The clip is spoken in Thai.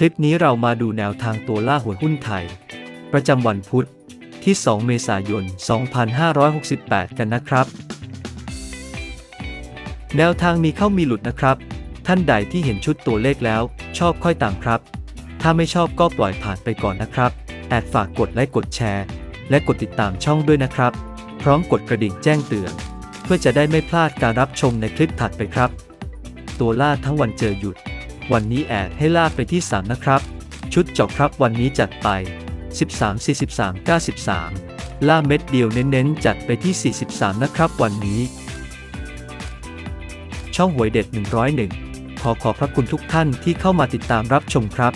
คลิปนี้เรามาดูแนวทางตัวล่าหัวหุ้นไทย ประจำวันพุธที่ 2 เมษายน 2568 กันนะครับ แนวทางมีเข้ามีหลุดนะครับ ท่านใดที่เห็นชุดตัวเลขแล้ว ชอบค่อยตามครับ ถ้าไม่ชอบก็ปล่อยผ่านไปก่อนนะครับแอดฝากกดไลค์กดแชร์ และกดติดตามช่องด้วยนะครับ พร้อมกดกระดิ่งแจ้งเตือน เพื่อจะได้ไม่พลาดการรับชมในคลิปถัดไปครับ ตัวล่าทั้งวันเจอหยุด วันนี้แอดให้ลากไปที่ 3 นะครับ ชุดเจาะครับวันนี้จัดไป 13 43 93 ล่าเม็ดเดียวเน้นๆ จัดไปที่ 43 นะครับวันนี้ ช่องหวยเด็ด 101 ขอขอบพระคุณทุกท่านที่เข้ามาติดตามรับชมครับ